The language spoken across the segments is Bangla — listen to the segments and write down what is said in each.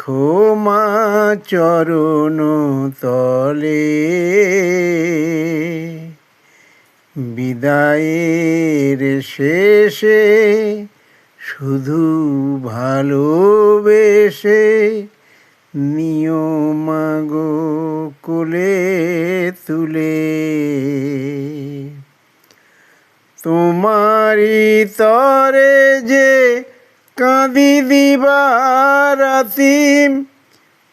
রেখো মা চরণ তলে। বিদায়ের শেষে শুধু ভালোবেসে নিয়মাগো কোলে তুলে। তোমারি তরে যে কাঁদি দিবারাতিম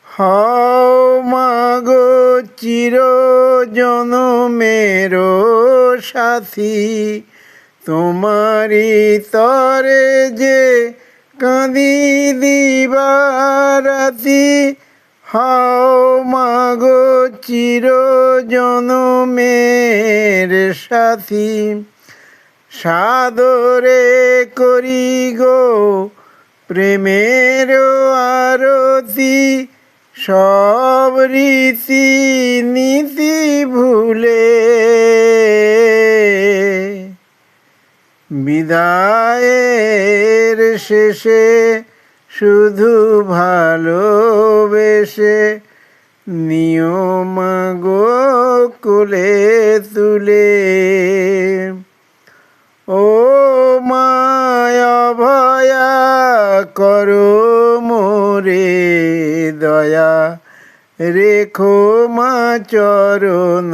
হও মাগো চির জনমেরো সাথী তোমারি তরে যে কাঁদি দিবারাতি হাও মাগো চির জনমের সাথী, সাদরে করি গো প্রেমের আরতি সব রীতি নীতি ভুলে। বিদায়ের শেষে শুধু ভালোবেসে নিয়মাগো কোলে তুলে। ও করো মোরে দয়া। রেখো মা চরণ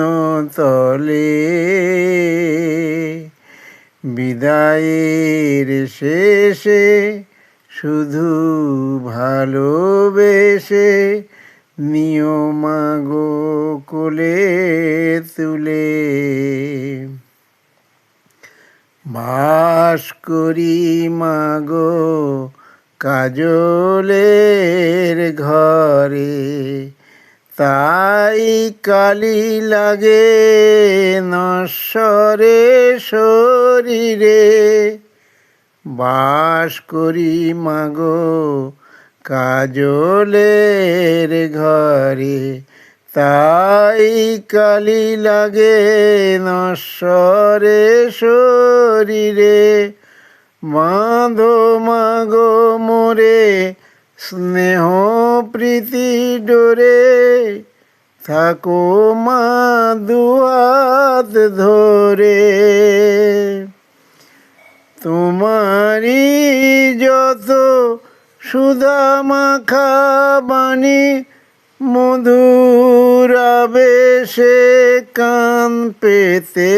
তলে। বিদায়ের শেষে শুধু ভালোবেসে নিয়মাগো কোলে তুলে। বাস করি মাগো কাজলের ঘরে, তাই কালি লাগে নশ্বরে শরীরে। বাস করি মাগো কাজলের ঘরে, তাই কালি লাগে নশ্বরে শরীরে। বাঁধো মাগো মোরে, স্নেহ প্রীতি ডোরে। থাকো মা দুয়াত ধরে। তোমারি যত সুধা মাখা বাণী, মধুর আবেশে কান পেতে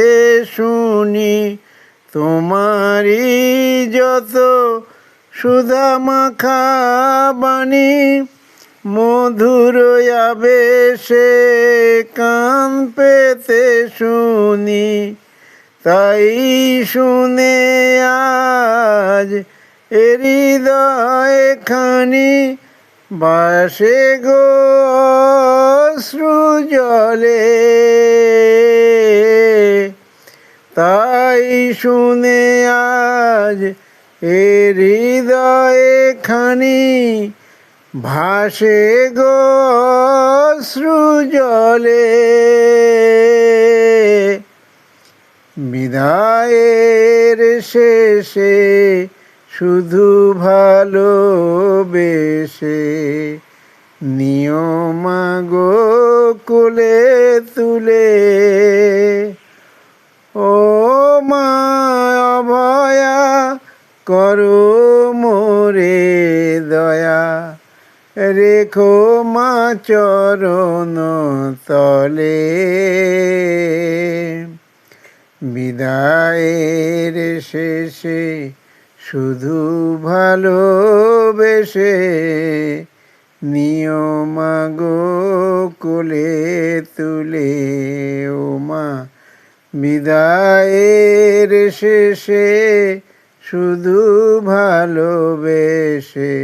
শুনি। তোমারি যত সুধা মাখা বাণী, মধুর আবেশে কান পেতে শুনি। তাই শুনে আজ হৃদয় খানি বাসে গো অশ্রু জলে। তাই শুনে আজ এ হৃদয়ে খানি ভাসে গো জলে। বিদায়ের শেষে শুধু ভালোবেসে নিয়মাগো কুলে তুলে। ও করো মোরে দয়া। রেখো মা চরণ তলে। বিদায়ের শেষে শুধু ভালোবেসে নিয়মাগো কোলে তুলে। ও মা, বিদায়ের শেষে শুধু ভালোবেসে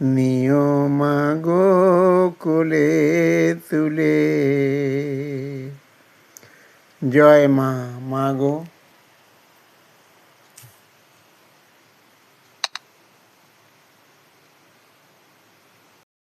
নিয় মাগো কুলে তুলে। জয় মা মাগো